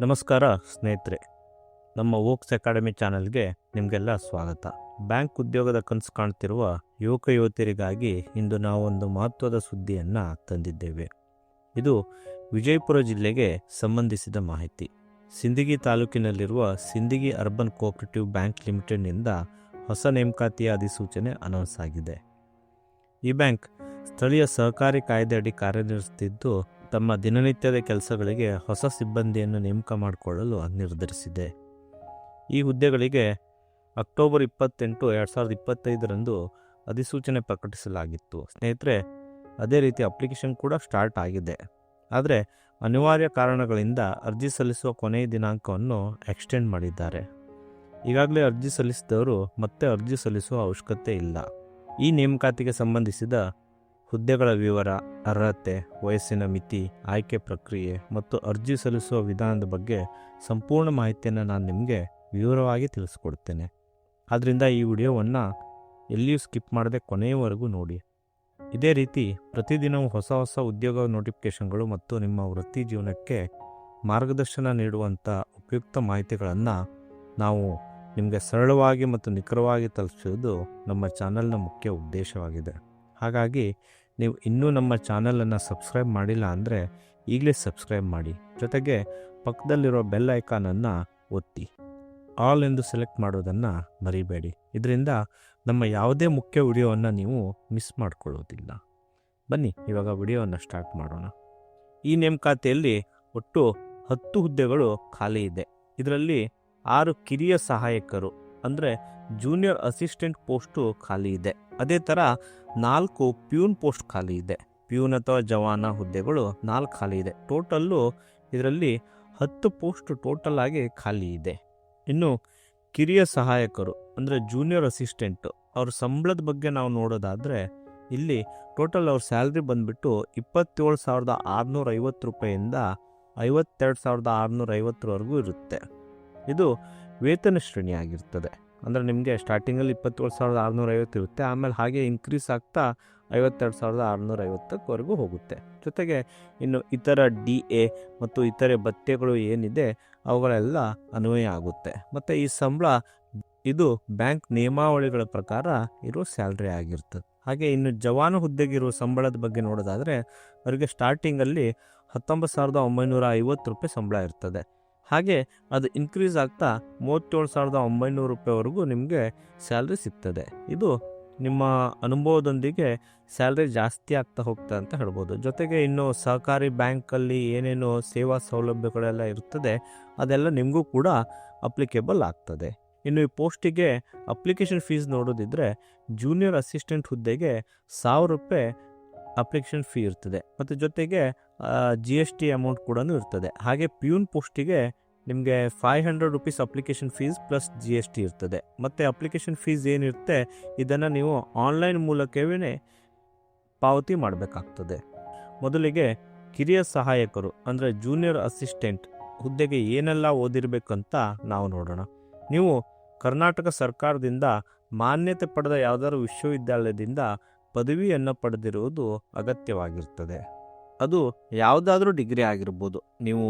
ನಮಸ್ಕಾರ ಸ್ನೇಹಿತರೆ. ನಮ್ಮ ವೋಕ್ಸ್ ಅಕಾಡೆಮಿ ಚಾನೆಲ್ಗೆ ನಿಮಗೆಲ್ಲ ಸ್ವಾಗತ. ಬ್ಯಾಂಕ್ ಉದ್ಯೋಗದ ಕನಸು ಕಾಣ್ತಿರುವ ಯುವಕ ಯುವತಿಯರಿಗಾಗಿ ಇಂದು ನಾವು ಒಂದು ಮಹತ್ವದ ಸುದ್ದಿಯನ್ನು ತಂದಿದ್ದೇವೆ. ಇದು ವಿಜಯಪುರ ಜಿಲ್ಲೆಗೆ ಸಂಬಂಧಿಸಿದ ಮಾಹಿತಿ. ಸಿಂದಗಿ ತಾಲೂಕಿನಲ್ಲಿರುವ ಸಿಂದಗಿ ಅರ್ಬನ್ ಕೋಆಪರೇಟಿವ್ ಬ್ಯಾಂಕ್ ಲಿಮಿಟೆಡ್ನಿಂದ ಹೊಸ ನೇಮಕಾತಿಯ ಅಧಿಸೂಚನೆ ಅನೌನ್ಸ್ ಆಗಿದೆ. ಈ ಬ್ಯಾಂಕ್ ಸ್ಥಳೀಯ ಸಹಕಾರಿ ಕಾಯ್ದೆ ಅಡಿ ಕಾರ್ಯನಿರ್ವಹಿಸುತ್ತಿದ್ದು ತಮ್ಮ ದಿನನಿತ್ಯದ ಕೆಲಸಗಳಿಗೆ ಹೊಸ ಸಿಬ್ಬಂದಿಯನ್ನು ನೇಮಕ ಮಾಡಿಕೊಳ್ಳಲು ನಿರ್ಧರಿಸಿದೆ. ಈ ಹುದ್ದೆಗಳಿಗೆ ಅಕ್ಟೋಬರ್ ಇಪ್ಪತ್ತೆಂಟು ಎರಡು ಸಾವಿರದ ಇಪ್ಪತ್ತೈದರಂದು ಅಧಿಸೂಚನೆ ಪ್ರಕಟಿಸಲಾಗಿತ್ತು. ಸ್ನೇಹಿತರೆ, ಅದೇ ರೀತಿ ಅಪ್ಲಿಕೇಶನ್ ಕೂಡ ಸ್ಟಾರ್ಟ್ ಆಗಿದೆ. ಆದರೆ ಅನಿವಾರ್ಯ ಕಾರಣಗಳಿಂದ ಅರ್ಜಿ ಸಲ್ಲಿಸುವ ಕೊನೆಯ ದಿನಾಂಕವನ್ನು ಎಕ್ಸ್ಟೆಂಡ್ ಮಾಡಿದ್ದಾರೆ. ಈಗಾಗಲೇ ಅರ್ಜಿ ಸಲ್ಲಿಸಿದವರು ಮತ್ತೆ ಅರ್ಜಿ ಸಲ್ಲಿಸುವ ಅವಶ್ಯಕತೆ ಇಲ್ಲ. ಈ ನೇಮಕಾತಿಗೆ ಸಂಬಂಧಿಸಿದ ಹುದ್ದೆಗಳ ವಿವರ, ಅರ್ಹತೆ, ವಯಸ್ಸಿನ ಮಿತಿ, ಆಯ್ಕೆ ಪ್ರಕ್ರಿಯೆ ಮತ್ತು ಅರ್ಜಿ ಸಲ್ಲಿಸುವ ವಿಧಾನದ ಬಗ್ಗೆ ಸಂಪೂರ್ಣ ಮಾಹಿತಿಯನ್ನು ನಾನು ನಿಮಗೆ ವಿವರವಾಗಿ ತಿಳಿಸ್ಕೊಡ್ತೇನೆ. ಆದ್ದರಿಂದ ಈ ವಿಡಿಯೋವನ್ನು ಎಲ್ಲಿಯೂ ಸ್ಕಿಪ್ ಮಾಡದೆ ಕೊನೆಯವರೆಗೂ ನೋಡಿ. ಇದೇ ರೀತಿ ಪ್ರತಿದಿನವೂ ಹೊಸ ಹೊಸ ಉದ್ಯೋಗ ನೋಟಿಫಿಕೇಷನ್ಗಳು ಮತ್ತು ನಿಮ್ಮ ವೃತ್ತಿ ಜೀವನಕ್ಕೆ ಮಾರ್ಗದರ್ಶನ ನೀಡುವಂಥ ಉಪಯುಕ್ತ ಮಾಹಿತಿಗಳನ್ನು ನಾವು ನಿಮಗೆ ಸರಳವಾಗಿ ಮತ್ತು ನಿಖರವಾಗಿ ತಲುಪಿಸುವುದು ನಮ್ಮ ಚಾನಲ್ನ ಮುಖ್ಯ ಉದ್ದೇಶವಾಗಿದೆ. ಹಾಗಾಗಿ ನೀವು ಇನ್ನೂ ನಮ್ಮ ಚಾನಲನ್ನು ಸಬ್ಸ್ಕ್ರೈಬ್ ಮಾಡಿಲ್ಲ ಅಂದರೆ ಈಗಲೇ ಸಬ್ಸ್ಕ್ರೈಬ್ ಮಾಡಿ. ಜೊತೆಗೆ ಪಕ್ಕದಲ್ಲಿರೋ ಬೆಲ್ ಐಕಾನನ್ನು ಒತ್ತಿ. ಆಲ್ ಎಂದು ಸೆಲೆಕ್ಟ್ ಮಾಡೋದನ್ನು ಮರಿಬೇಡಿ. ಇದರಿಂದ ನಮ್ಮ ಯಾವುದೇ ಮುಖ್ಯ ವಿಡಿಯೋವನ್ನು ನೀವು ಮಿಸ್ ಮಾಡ್ಕೊಳ್ಳೋದಿಲ್ಲ. ಬನ್ನಿ, ಇವಾಗ ವಿಡಿಯೋವನ್ನು ಸ್ಟಾರ್ಟ್ ಮಾಡೋಣ. ಈ ನೇಮಕಾತಿಯಲ್ಲಿ ಒಟ್ಟು ಹತ್ತು ಹುದ್ದೆಗಳು ಖಾಲಿ ಇದೆ. ಇದರಲ್ಲಿ ಆರು ಕಿರಿಯ ಸಹಾಯಕರು ಅಂದರೆ ಜೂನಿಯರ್ ಅಸಿಸ್ಟೆಂಟ್ ಪೋಸ್ಟು ಖಾಲಿ ಇದೆ. ಅದೇ ಥರ ನಾಲ್ಕು ಪ್ಯೂನ್ ಪೋಸ್ಟ್ ಖಾಲಿ ಇದೆ. ಪ್ಯೂನ್ ಅಥವಾ ಜವಾನ ಹುದ್ದೆಗಳು ನಾಲ್ಕು ಖಾಲಿ ಇದೆ. ಟೋಟಲ್ಲು ಇದರಲ್ಲಿ ಹತ್ತು ಪೋಸ್ಟ್ ಟೋಟಲ್ ಆಗಿ ಖಾಲಿ ಇದೆ. ಇನ್ನು ಕಿರಿಯ ಸಹಾಯಕರು ಅಂದರೆ ಜೂನಿಯರ್ ಅಸಿಸ್ಟೆಂಟು ಅವ್ರ ಸಂಬಳದ ಬಗ್ಗೆ ನಾವು ನೋಡೋದಾದರೆ ಇಲ್ಲಿ ಟೋಟಲ್ ಅವ್ರ ಸ್ಯಾಲ್ರಿ ಬಂದುಬಿಟ್ಟು ಇಪ್ಪತ್ತೇಳು ಸಾವಿರದ ಆರುನೂರ ಐವತ್ತು ರೂಪಾಯಿಂದ ಐವತ್ತೆರಡು ಸಾವಿರದ ಆರುನೂರ ಐವತ್ತರವರೆಗೂ ಇರುತ್ತೆ. ಇದು ವೇತನ ಶ್ರೇಣಿ ಆಗಿರ್ತದೆ. ಅಂದರೆ ನಿಮಗೆ ಸ್ಟಾರ್ಟಿಂಗಲ್ಲಿ ಇಪ್ಪತ್ತೇಳು ಸಾವಿರದ ಆರುನೂರ ಐವತ್ತು ಇರುತ್ತೆ, ಆಮೇಲೆ ಹಾಗೆ ಇನ್ಕ್ರೀಸ್ ಆಗ್ತಾ ಐವತ್ತೆರಡು ಸಾವಿರದ ಆರುನೂರ ಐವತ್ತಕ್ಕವರೆಗೂ ಹೋಗುತ್ತೆ. ಜೊತೆಗೆ ಇನ್ನು ಇತರ ಡಿ ಎ ಮತ್ತು ಇತರೆ ಭತ್ಯೆಗಳು ಏನಿದೆ, ಅವುಗಳೆಲ್ಲ ಅನ್ವಯ ಆಗುತ್ತೆ. ಮತ್ತು ಈ ಸಂಬಳ, ಇದು ಬ್ಯಾಂಕ್ ನಿಯಮಾವಳಿಗಳ ಪ್ರಕಾರ ಇರೋ ಸ್ಯಾಲ್ರಿ ಆಗಿರ್ತದೆ. ಹಾಗೆ ಇನ್ನು ಜವಾನ ಹುದ್ದೆಗಿರುವ ಸಂಬಳದ ಬಗ್ಗೆ ನೋಡೋದಾದರೆ, ಅವರಿಗೆ ಸ್ಟಾರ್ಟಿಂಗಲ್ಲಿ ಹತ್ತೊಂಬತ್ತು ಸಾವಿರದ ಒಂಬೈನೂರ ಐವತ್ತು ರೂಪಾಯಿ ಸಂಬಳ ಇರ್ತದೆ. ಹಾಗೆ ಅದು ಇನ್ಕ್ರೀಸ್ ಆಗ್ತಾ ಮೂವತ್ತೇಳು ಸಾವಿರದ ಒಂಬೈನೂರು ರೂಪಾಯಿವರೆಗೂ ನಿಮಗೆ ಸ್ಯಾಲ್ರಿ ಸಿಗ್ತದೆ. ಇದು ನಿಮ್ಮ ಅನುಭವದೊಂದಿಗೆ ಸ್ಯಾಲ್ರಿ ಜಾಸ್ತಿ ಆಗ್ತಾ ಹೋಗ್ತದೆ ಅಂತ ಹೇಳ್ಬೋದು. ಜೊತೆಗೆ ಇನ್ನು ಸಹಕಾರಿ ಬ್ಯಾಂಕಲ್ಲಿ ಏನೇನು ಸೇವಾ ಸೌಲಭ್ಯಗಳೆಲ್ಲ ಇರ್ತದೆ, ಅದೆಲ್ಲ ನಿಮಗೂ ಕೂಡ ಅಪ್ಲಿಕೇಬಲ್ ಆಗ್ತದೆ. ಇನ್ನು ಈ ಪೋಸ್ಟಿಗೆ ಅಪ್ಲಿಕೇಶನ್ ಫೀಸ್ ನೋಡೋದಿದ್ರೆ ಜೂನಿಯರ್ ಅಸಿಸ್ಟೆಂಟ್ ಹುದ್ದೆಗೆ ಸಾವಿರ ರೂಪಾಯಿ ಅಪ್ಲಿಕೇಶನ್ ಫೀ ಇರ್ತದೆ. ಮತ್ತು ಜೊತೆಗೆ ಜಿ ಎಸ್ ಟಿ ಅಮೌಂಟ್ ಕೂಡ ಇರ್ತದೆ. ಹಾಗೆ ಪ್ಯೂನ್ ಪೋಸ್ಟಿಗೆ ನಿಮಗೆ five hundred rupees application fees plus G S T ಇರ್ತದೆ. ಮತ್ತು ಅಪ್ಲಿಕೇಶನ್ ಫೀಸ್ ಏನಿರುತ್ತೆ, ಇದನ್ನು ನೀವು ಆನ್ಲೈನ್ ಮೂಲಕವೇ ಪಾವತಿ ಮಾಡಬೇಕಾಗ್ತದೆ. ಮೊದಲಿಗೆ ಕಿರಿಯ ಸಹಾಯಕರು, ಅಂದರೆ ಜೂನಿಯರ್ ಅಸಿಸ್ಟೆಂಟ್ ಹುದ್ದೆಗೆ ಏನೆಲ್ಲ ಓದಿರಬೇಕಂತ ನಾವು ನೋಡೋಣ. ನೀವು ಕರ್ನಾಟಕ ಸರ್ಕಾರದಿಂದ ಮಾನ್ಯತೆ ಪಡೆದ ಯಾವುದಾದ್ರು ವಿಶ್ವವಿದ್ಯಾಲಯದಿಂದ ಪದವಿಯನ್ನು ಪಡೆದಿರುವುದು ಅಗತ್ಯವಾಗಿರ್ತದೆ. ಅದು ಯಾವುದಾದ್ರೂ ಡಿಗ್ರಿ ಆಗಿರ್ಬೋದು. ನೀವು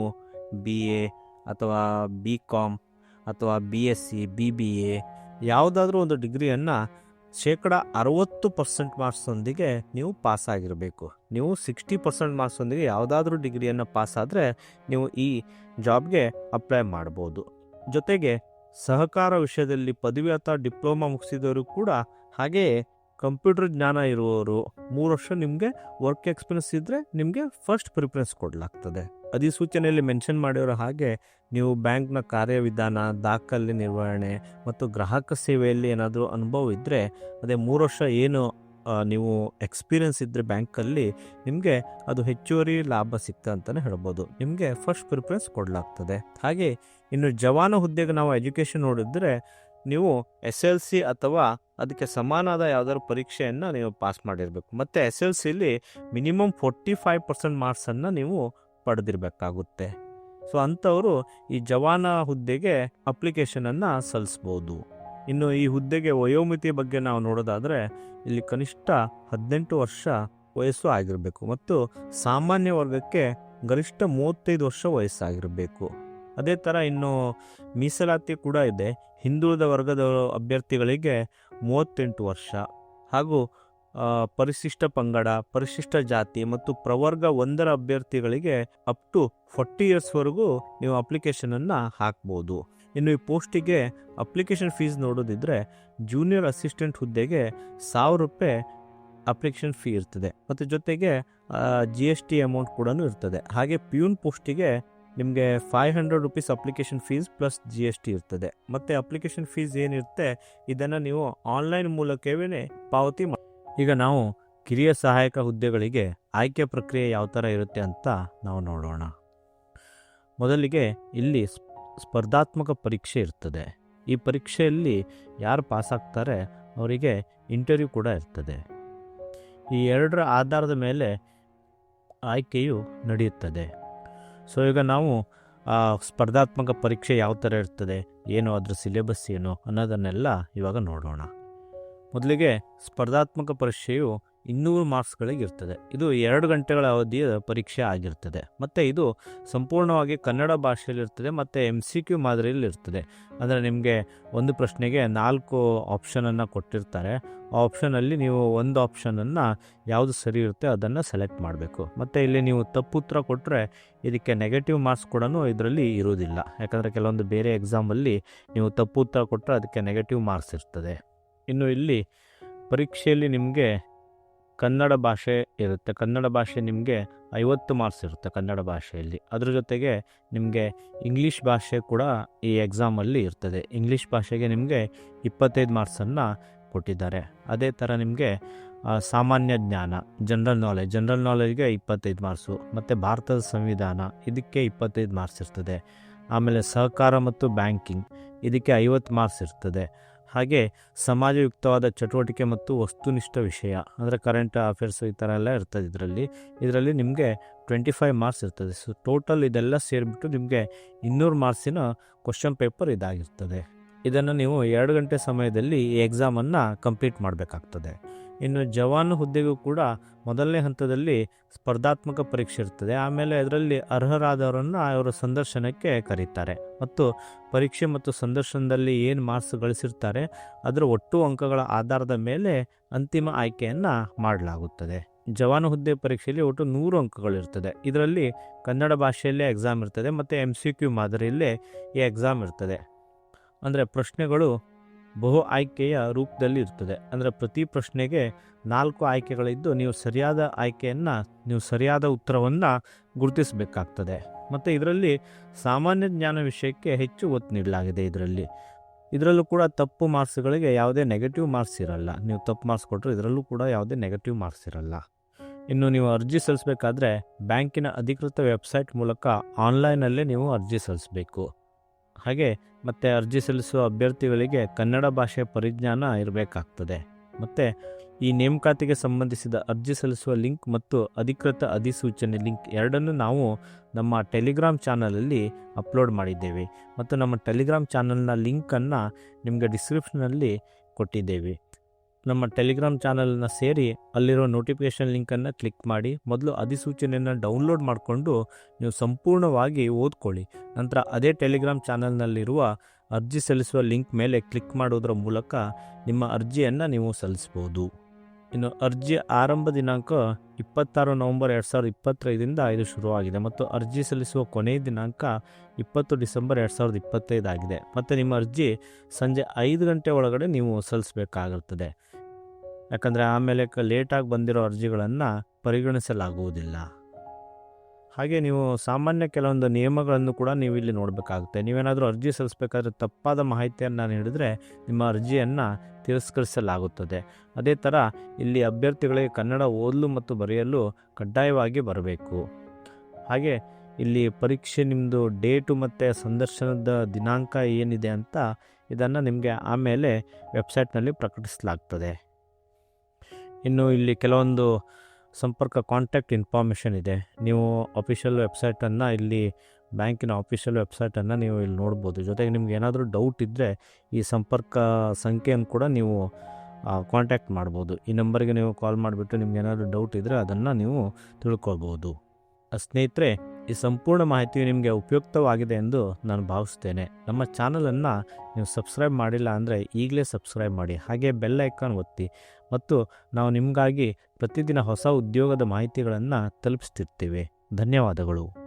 ಬಿ ಎ ಅಥವಾ ಬಿ ಕಾಮ್ ಅಥವಾ B S C B B A ಯಾವುದಾದ್ರೂ ಒಂದು ಡಿಗ್ರಿಯನ್ನು ಶೇಕಡ ಅರವತ್ತು ಪರ್ಸೆಂಟ್ ಮಾರ್ಕ್ಸೊಂದಿಗೆ ನೀವು ಪಾಸ್ ಆಗಿರಬೇಕು ನೀವು ಸಿಕ್ಸ್ಟಿ ಪರ್ಸೆಂಟ್ ಮಾರ್ಕ್ಸೊಂದಿಗೆ ಯಾವುದಾದ್ರೂ ಡಿಗ್ರಿಯನ್ನು ಪಾಸ್ ಆದರೆ ನೀವು ಈ ಜಾಬ್ಗೆ ಅಪ್ಲೈ ಮಾಡ್ಬೋದು. ಜೊತೆಗೆ ಸಹಕಾರ ವಿಷಯದಲ್ಲಿ ಪದವಿ ಅಥವಾ ಡಿಪ್ಲೊಮಾ ಮುಗಿಸಿದವರು ಕೂಡ ಹಾಗೆಯೇ ಕಂಪ್ಯೂಟರ್ ಜ್ಞಾನ ಇರುವವರು ಮೂರು ವರ್ಷ ನಿಮಗೆ ವರ್ಕ್ ಎಕ್ಸ್ಪೀರಿಯನ್ಸ್ ಇದ್ದರೆ ನಿಮಗೆ ಫಸ್ಟ್ ಪ್ರಿಫರೆನ್ಸ್ ಕೊಡಲಾಗ್ತದೆ. ಅಧಿಸೂಚನೆಯಲ್ಲಿ ಮೆನ್ಷನ್ ಮಾಡಿರೋ ಹಾಗೆ ನೀವು ಬ್ಯಾಂಕ್ನ ಕಾರ್ಯವಿಧಾನ, ದಾಖಲೆ ನಿರ್ವಹಣೆ ಮತ್ತು ಗ್ರಾಹಕ ಸೇವೆಯಲ್ಲಿ ಏನಾದರೂ ಅನುಭವ ಇದ್ದರೆ ಅದೇ ಮೂರು ವರ್ಷ ಏನು ನೀವು ಎಕ್ಸ್ಪೀರಿಯನ್ಸ್ ಇದ್ದರೆ ಬ್ಯಾಂಕಲ್ಲಿ ನಿಮಗೆ ಅದು ಹೆಚ್ಚುವರಿ ಲಾಭ ಸಿಗ್ತದೆ ಅಂತಲೇ ಹೇಳ್ಬೋದು. ನಿಮಗೆ ಫಸ್ಟ್ ಪ್ರಿಫರೆನ್ಸ್ ಕೊಡಲಾಗ್ತದೆ. ಹಾಗೆ ಇನ್ನು ಜವಾನ ಹುದ್ದೆಗೆ ನಾವು ಎಜುಕೇಷನ್ ನೋಡಿದರೆ ನೀವು ಎಸ್ ಎಲ್ ಸಿ ಅಥವಾ ಅದಕ್ಕೆ ಸಮಾನಾದ ಯಾವುದಾದ್ರು ಪರೀಕ್ಷೆಯನ್ನು ನೀವು ಪಾಸ್ ಮಾಡಿರಬೇಕು. ಮತ್ತು ಎಸ್ ಎಲ್ ಸಿಲಿ ಮಿನಿಮಮ್ ಫೋರ್ಟಿ ಫೈವ್ ಪರ್ಸೆಂಟ್ ಮಾರ್ಕ್ಸನ್ನು ನೀವು ಪಡೆದಿರಬೇಕಾಗುತ್ತೆ. ಸೊ ಅಂಥವರು ಈ ಜವಾನ ಹುದ್ದೆಗೆ ಅಪ್ಲಿಕೇಶನನ್ನು ಸಲ್ಲಿಸ್ಬೋದು. ಇನ್ನು ಈ ಹುದ್ದೆಗೆ ವಯೋಮಿತಿ ಬಗ್ಗೆ ನಾವು ನೋಡೋದಾದರೆ ಇಲ್ಲಿ ಕನಿಷ್ಠ ಹದಿನೆಂಟು ವರ್ಷ ವಯಸ್ಸು ಆಗಿರಬೇಕು ಮತ್ತು ಸಾಮಾನ್ಯ ವರ್ಗಕ್ಕೆ ಗರಿಷ್ಠ ಮೂವತ್ತೈದು ವರ್ಷ ವಯಸ್ಸಾಗಿರಬೇಕು. ಅದೇ ಥರ ಇನ್ನು ಮೀಸಲಾತಿ ಕೂಡ ಇದೆ. ಹಿಂದುಳಿದ ವರ್ಗದ ಅಭ್ಯರ್ಥಿಗಳಿಗೆ ಮೂವತ್ತೆಂಟು ವರ್ಷ. ಹಾಗೂ ಪರಿಶಿಷ್ಟ ಪಂಗಡ, ಪರಿಶಿಷ್ಟ ಜಾತಿ ಮತ್ತು ಪ್ರವರ್ಗ ಒಂದರ ಅಭ್ಯರ್ಥಿಗಳಿಗೆ ಅಪ್ ಟು ಫಾರ್ಟಿ ಇಯರ್ಸ್ವರೆಗೂ ನೀವು ಅಪ್ಲಿಕೇಶನನ್ನು ಹಾಕ್ಬೋದು. ಇನ್ನು ಈ ಪೋಸ್ಟಿಗೆ ಅಪ್ಲಿಕೇಶನ್ ಫೀಸ್ ನೋಡೋದಿದ್ರೆ ಜೂನಿಯರ್ ಅಸಿಸ್ಟೆಂಟ್ ಹುದ್ದೆಗೆ ಸಾವಿರ ರೂಪಾಯಿ ಅಪ್ಲಿಕೇಶನ್ ಫೀ ಇರ್ತದೆ. ಮತ್ತು ಜೊತೆಗೆ ಜಿ ಎಸ್ ಟಿ ಅಮೌಂಟ್ ಕೂಡ ಇರ್ತದೆ. ಹಾಗೆ ಪ್ಯೂನ್ ಪೋಸ್ಟಿಗೆ ನಿಮಗೆ five hundred rupees application fees plus G S T ಇರ್ತದೆ. ಮತ್ತು ಅಪ್ಲಿಕೇಶನ್ ಫೀಸ್ ಏನಿರುತ್ತೆ, ಇದನ್ನು ನೀವು ಆನ್ಲೈನ್ ಮೂಲಕವೇ ಪಾವತಿ ಮಾಡಿ ಈಗ ನಾವು ಕಿರಿಯ ಸಹಾಯಕ ಹುದ್ದೆಗಳಿಗೆ ಆಯ್ಕೆ ಪ್ರಕ್ರಿಯೆ ಯಾವ ಥರ ಇರುತ್ತೆ ಅಂತ ನಾವು ನೋಡೋಣ. ಮೊದಲಿಗೆ ಇಲ್ಲಿ ಸ್ಪರ್ಧಾತ್ಮಕ ಪರೀಕ್ಷೆ ಇರ್ತದೆ. ಈ ಪರೀಕ್ಷೆಯಲ್ಲಿ ಯಾರು ಪಾಸಾಗ್ತಾರೆ ಅವರಿಗೆ ಇಂಟರ್ವ್ಯೂ ಕೂಡ ಇರ್ತದೆ. ಈ ಎರಡರ ಆಧಾರದ ಮೇಲೆ ಆಯ್ಕೆಯು ನಡೆಯುತ್ತದೆ. ಸೊ ಈಗ ನಾವು, ಆ, ಸ್ಪರ್ಧಾತ್ಮಕ ಪರೀಕ್ಷೆ ಯಾವ ಥರ ಇರ್ತದೆ, ಏನು ಅದರ ಸಿಲೆಬಸ್ ಏನು ಅನ್ನೋದನ್ನೆಲ್ಲ ಇವಾಗ ನೋಡೋಣ ಮೊದಲಿಗೆ ಸ್ಪರ್ಧಾತ್ಮಕ ಪರೀಕ್ಷೆಯು ಇನ್ನೂರು ಮಾರ್ಕ್ಸ್ಗಳಿಗೆ ಇರ್ತದೆ. ಇದು ಎರಡು ಗಂಟೆಗಳ ಅವಧಿಯ ಪರೀಕ್ಷೆ ಆಗಿರ್ತದೆ. ಮತ್ತು ಇದು ಸಂಪೂರ್ಣವಾಗಿ ಕನ್ನಡ ಭಾಷೆಯಲ್ಲಿರ್ತದೆ ಮತ್ತು ಎಂ ಸಿ ಕ್ಯೂ ಮಾದರಿಯಲ್ಲಿ ಇರ್ತದೆ. ಅಂದರೆ ನಿಮಗೆ ಒಂದು ಪ್ರಶ್ನೆಗೆ ನಾಲ್ಕು ಆಪ್ಷನನ್ನು ಕೊಟ್ಟಿರ್ತಾರೆ. ಆ ಆಪ್ಷನಲ್ಲಿ ನೀವು ಒಂದು ಆಪ್ಷನನ್ನು ಯಾವುದು ಸರಿ ಇರುತ್ತೆ ಅದನ್ನು ಸೆಲೆಕ್ಟ್ ಮಾಡಬೇಕು. ಮತ್ತು ಇಲ್ಲಿ ನೀವು ತಪ್ಪು ಉತ್ತರ ಕೊಟ್ಟರೆ ಇದಕ್ಕೆ ನೆಗೆಟಿವ್ ಮಾರ್ಕ್ಸ್ ಕೂಡ ಇದರಲ್ಲಿ ಇರುವುದಿಲ್ಲ. ಯಾಕಂದರೆ ಕೆಲವೊಂದು ಬೇರೆ ಎಕ್ಸಾಮಲ್ಲಿ ನೀವು ತಪ್ಪು ಉತ್ತರ ಕೊಟ್ಟರೆ ಅದಕ್ಕೆ ನೆಗೆಟಿವ್ ಮಾರ್ಕ್ಸ್ ಇರ್ತದೆ. ಇನ್ನು ಇಲ್ಲಿ ಪರೀಕ್ಷೆಯಲ್ಲಿ ನಿಮಗೆ ಕನ್ನಡ ಭಾಷೆ ಇರುತ್ತೆ. ಕನ್ನಡ ಭಾಷೆ ನಿಮಗೆ ಐವತ್ತು ಮಾರ್ಕ್ಸ್ ಇರುತ್ತೆ ಕನ್ನಡ ಭಾಷೆಯಲ್ಲಿ. ಅದ್ರ ಜೊತೆಗೆ ನಿಮಗೆ ಇಂಗ್ಲೀಷ್ ಭಾಷೆ ಕೂಡ ಈ ಎಕ್ಸಾಮಲ್ಲಿ ಇರ್ತದೆ. ಇಂಗ್ಲೀಷ್ ಭಾಷೆಗೆ ನಿಮಗೆ ಇಪ್ಪತ್ತೈದು ಮಾರ್ಕ್ಸನ್ನು ಕೊಟ್ಟಿದ್ದಾರೆ. ಅದೇ ಥರ ನಿಮಗೆ ಸಾಮಾನ್ಯ ಜ್ಞಾನ ಜನರಲ್ ನಾಲೆಜ್ ಜನರಲ್ ನಾಲೆಜ್ಗೆ ಇಪ್ಪತ್ತೈದು ಮಾರ್ಕ್ಸು ಮತ್ತು ಭಾರತದ ಸಂವಿಧಾನ, ಇದಕ್ಕೆ ಇಪ್ಪತ್ತೈದು ಮಾರ್ಕ್ಸ್ ಇರ್ತದೆ. ಆಮೇಲೆ ಸಹಕಾರ ಮತ್ತು ಬ್ಯಾಂಕಿಂಗ್ ಇದಕ್ಕೆ ಐವತ್ತು ಮಾರ್ಕ್ಸ್ ಇರ್ತದೆ. ಹಾಗೆ ಸಮಾಜಯುಕ್ತವಾದ ಚಟುವಟಿಕೆ ಮತ್ತು ವಸ್ತುನಿಷ್ಠ ವಿಷಯ, ಅಂದರೆ ಕರೆಂಟ್ ಅಫೇರ್ಸ್ ಈ ಥರ ಎಲ್ಲ ಇರ್ತದೆ ಇದರಲ್ಲಿ. ಇದರಲ್ಲಿ ನಿಮಗೆ ಟ್ವೆಂಟಿ ಫೈವ್ ಮಾರ್ಕ್ಸ್ ಇರ್ತದೆ. ಸೊ ಟೋಟಲ್ ಇದೆಲ್ಲ ಸೇರಿಬಿಟ್ಟು ನಿಮಗೆ ಇನ್ನೂರು ಮಾರ್ಕ್ಸಿನ ಕ್ವಶನ್ ಪೇಪರ್ ಇದಾಗಿರ್ತದೆ. ಇದನ್ನು ನೀವು ಎರಡು ಗಂಟೆ ಸಮಯದಲ್ಲಿ ಈ ಎಕ್ಸಾಮನ್ನು ಕಂಪ್ಲೀಟ್ ಮಾಡಬೇಕಾಗ್ತದೆ. ಇನ್ನು ಜವಾನ್ ಹುದ್ದೆಗೂ ಕೂಡ ಮೊದಲನೇ ಹಂತದಲ್ಲಿ ಸ್ಪರ್ಧಾತ್ಮಕ ಪರೀಕ್ಷೆ ಇರ್ತದೆ. ಆಮೇಲೆ ಅದರಲ್ಲಿ ಅರ್ಹರಾದವರನ್ನು ಅವರ ಸಂದರ್ಶನಕ್ಕೆ ಕರೀತಾರೆ. ಮತ್ತು ಪರೀಕ್ಷೆ ಮತ್ತು ಸಂದರ್ಶನದಲ್ಲಿ ಏನು ಮಾರ್ಕ್ಸ್ ಗಳಿಸಿರ್ತಾರೆ, ಅದರ ಒಟ್ಟು ಅಂಕಗಳ ಆಧಾರದ ಮೇಲೆ ಅಂತಿಮ ಆಯ್ಕೆಯನ್ನು ಮಾಡಲಾಗುತ್ತದೆ. ಜವಾನ ಹುದ್ದೆ ಪರೀಕ್ಷೆಯಲ್ಲಿ ಒಟ್ಟು ನೂರು ಅಂಕಗಳಿರ್ತದೆ ಇದರಲ್ಲಿ ಕನ್ನಡ ಭಾಷೆಯಲ್ಲೇ ಎಕ್ಸಾಮ್ ಇರ್ತದೆ, ಮತ್ತು ಎಂ ಸಿ ಕ್ಯೂ ಮಾದರಿಯಲ್ಲೇ ಈ ಎಕ್ಸಾಮ್ ಇರ್ತದೆ. ಅಂದರೆ ಪ್ರಶ್ನೆಗಳು ಬಹು ಆಯ್ಕೆಯ ರೂಪದಲ್ಲಿ ಇರ್ತದೆ ಅಂದರೆ ಪ್ರತಿ ಪ್ರಶ್ನೆಗೆ ನಾಲ್ಕು ಆಯ್ಕೆಗಳಿದ್ದು ನೀವು ಸರಿಯಾದ ಆಯ್ಕೆಯನ್ನು, ನೀವು ಸರಿಯಾದ ಉತ್ತರವನ್ನು ಗುರುತಿಸಬೇಕಾಗ್ತದೆ. ಮತ್ತು ಇದರಲ್ಲಿ ಸಾಮಾನ್ಯ ಜ್ಞಾನ ವಿಷಯಕ್ಕೆ ಹೆಚ್ಚು ಒತ್ತು ನೀಡಲಾಗಿದೆ ಇದರಲ್ಲಿ. ಇದರಲ್ಲೂ ಕೂಡ ತಪ್ಪು ಮಾರ್ಕ್ಸ್ಗಳಿಗೆ ಯಾವುದೇ ನೆಗೆಟಿವ್ ಮಾರ್ಕ್ಸ್ ಇರಲ್ಲ. ನೀವು ತಪ್ಪು ಮಾರ್ಕ್ಸ್ ಕೊಟ್ಟರೆ ಇದರಲ್ಲೂ ಕೂಡ ಯಾವುದೇ ನೆಗೆಟಿವ್ ಮಾರ್ಕ್ಸ್ ಇರಲ್ಲ. ಇನ್ನು ನೀವು ಅರ್ಜಿ ಸಲ್ಲಿಸಬೇಕಾದ್ರೆ ಬ್ಯಾಂಕಿನ ಅಧಿಕೃತ ವೆಬ್ಸೈಟ್ ಮೂಲಕ ಆನ್ಲೈನಲ್ಲೇ ನೀವು ಅರ್ಜಿ ಸಲ್ಲಿಸಬೇಕು. ಹಾಗೆ ಮತ್ತು ಅರ್ಜಿ ಸಲ್ಲಿಸುವ ಅಭ್ಯರ್ಥಿಗಳಿಗೆ ಕನ್ನಡ ಭಾಷೆ ಪರಿಜ್ಞಾನ ಇರಬೇಕಾಗ್ತದೆ. ಮತ್ತು ಈ ನೇಮಕಾತಿಗೆ ಸಂಬಂಧಿಸಿದ ಅರ್ಜಿ ಸಲ್ಲಿಸುವ ಲಿಂಕ್ ಮತ್ತು ಅಧಿಕೃತ ಅಧಿಸೂಚನೆ ಲಿಂಕ್ ಎರಡನ್ನು ನಾವು ನಮ್ಮ ಟೆಲಿಗ್ರಾಮ್ ಚಾನಲಲ್ಲಿ ಅಪ್ಲೋಡ್ ಮಾಡಿದ್ದೇವೆ. ಮತ್ತು ನಮ್ಮ ಟೆಲಿಗ್ರಾಮ್ ಚಾನಲ್ನ ಲಿಂಕನ್ನು ನಿಮಗೆ ಡಿಸ್ಕ್ರಿಪ್ಷನಲ್ಲಿ ಕೊಟ್ಟಿದ್ದೇವೆ. ನಮ್ಮ ಟೆಲಿಗ್ರಾಮ್ ಚಾನಲ್ನ ಸೇರಿ ಅಲ್ಲಿರೋ ನೋಟಿಫಿಕೇಷನ್ ಲಿಂಕನ್ನು ಕ್ಲಿಕ್ ಮಾಡಿ, ಮೊದಲು ಅಧಿಸೂಚನೆಯನ್ನು ಡೌನ್ಲೋಡ್ ಮಾಡಿಕೊಂಡು ನೀವು ಸಂಪೂರ್ಣವಾಗಿ ಓದ್ಕೊಳ್ಳಿ. ನಂತರ ಅದೇ ಟೆಲಿಗ್ರಾಮ್ ಚಾನಲ್ನಲ್ಲಿರುವ ಅರ್ಜಿ ಸಲ್ಲಿಸುವ ಲಿಂಕ್ ಮೇಲೆ ಕ್ಲಿಕ್ ಮಾಡೋದರ ಮೂಲಕ ನಿಮ್ಮ ಅರ್ಜಿಯನ್ನು ನೀವು ಸಲ್ಲಿಸ್ಬೋದು. ಇನ್ನು ಅರ್ಜಿ ಆರಂಭ ದಿನಾಂಕ ಇಪ್ಪತ್ತಾರು ನವೆಂಬರ್ ಎರಡು ಸಾವಿರದ ಇಪ್ಪತ್ತೈದರಿಂದ ಇದು ಶುರುವಾಗಿದೆ ಮತ್ತು ಅರ್ಜಿ ಸಲ್ಲಿಸುವ ಕೊನೆಯ ದಿನಾಂಕ ಇಪ್ಪತ್ತು ಡಿಸೆಂಬರ್ ಎರಡು ಸಾವಿರದ ಇಪ್ಪತ್ತೈದಾಗಿದೆ. ಮತ್ತು ನಿಮ್ಮ ಅರ್ಜಿ ಸಂಜೆ ಐದು ಗಂಟೆ ಒಳಗಡೆ ನೀವು ಸಲ್ಲಿಸಬೇಕಾಗಿರ್ತದೆ ಯಾಕಂದರೆ ಆಮೇಲೆ ಲೇಟಾಗಿ ಬಂದಿರೋ ಅರ್ಜಿಗಳನ್ನು ಪರಿಗಣಿಸಲಾಗುವುದಿಲ್ಲ. ಹಾಗೆ ನೀವು ಸಾಮಾನ್ಯ ಕೆಲವೊಂದು ನಿಯಮಗಳನ್ನು ಕೂಡ ನೀವು ಇಲ್ಲಿ ನೋಡಬೇಕಾಗುತ್ತೆ. ನೀವೇನಾದರೂ ಅರ್ಜಿ ಸಲ್ಲಿಸಬೇಕಾದ್ರೆ ತಪ್ಪಾದ ಮಾಹಿತಿಯನ್ನು ನೀಡಿದರೆ ನಿಮ್ಮ ಅರ್ಜಿಯನ್ನು ತಿರಸ್ಕರಿಸಲಾಗುತ್ತದೆ. ಅದೇ ಥರ ಇಲ್ಲಿ ಅಭ್ಯರ್ಥಿಗಳಿಗೆ ಕನ್ನಡ ಓದಲು ಮತ್ತು ಬರೆಯಲು ಕಡ್ಡಾಯವಾಗಿ ಬರಬೇಕು. ಹಾಗೆ ಇಲ್ಲಿ ಪರೀಕ್ಷೆ ನಿಮ್ಮದು ಡೇಟು ಮತ್ತು ಸಂದರ್ಶನದ ದಿನಾಂಕ ಏನಿದೆ ಅಂತ ಇದನ್ನು ನಿಮಗೆ ಆಮೇಲೆ ವೆಬ್ಸೈಟ್ನಲ್ಲಿ ಪ್ರಕಟಿಸಲಾಗ್ತದೆ. ಇನ್ನು ಇಲ್ಲಿ ಕೆಲವೊಂದು ಸಂಪರ್ಕ ಕಾಂಟ್ಯಾಕ್ಟ್ ಇನ್ಫಾರ್ಮೇಷನ್ ಇದೆ. ನೀವು ಅಫಿಷಿಯಲ್ ವೆಬ್ಸೈಟನ್ನು ಇಲ್ಲಿ ಬ್ಯಾಂಕಿನ ಅಫಿಷಿಯಲ್ ವೆಬ್ಸೈಟನ್ನು ನೀವು ಇಲ್ಲಿ ನೋಡ್ಬೋದು. ಜೊತೆಗೆ ನಿಮ್ಗೆ ಏನಾದರೂ ಡೌಟ್ ಇದ್ದರೆ ಈ ಸಂಪರ್ಕ ಸಂಖ್ಯೆಯನ್ನು ಕೂಡ ನೀವು ಕಾಂಟ್ಯಾಕ್ಟ್ ಮಾಡ್ಬೋದು. ಈ ನಂಬರ್ಗೆ ನೀವು ಕಾಲ್ ಮಾಡಿಬಿಟ್ಟು ನಿಮ್ಗೆ ಏನಾದರೂ ಡೌಟ್ ಇದ್ದರೆ ಅದನ್ನು ನೀವು ತಿಳ್ಕೊಳ್ಬೋದು. ಸ್ನೇಹಿತರೆ, ಈ ಸಂಪೂರ್ಣ ಮಾಹಿತಿಯು ನಿಮಗೆ ಉಪಯುಕ್ತವಾಗಿದೆ ಎಂದು ನಾನು ಭಾವಿಸ್ತೇನೆ. ನಮ್ಮ ಚಾನಲನ್ನು ನೀವು ಸಬ್ಸ್ಕ್ರೈಬ್ ಮಾಡಿಲ್ಲ ಅಂದರೆ ಈಗಲೇ ಸಬ್ಸ್ಕ್ರೈಬ್ ಮಾಡಿ. ಹಾಗೆ ಬೆಲ್ ಐಕಾನ್ ಒತ್ತಿ. ಮತ್ತು ನಾವು ನಿಮಗಾಗಿ ಪ್ರತಿದಿನ ಹೊಸ ಉದ್ಯೋಗದ ಮಾಹಿತಿಗಳನ್ನು ತಲುಪಿಸ್ತಿರ್ತೇವೆ. ಧನ್ಯವಾದಗಳು.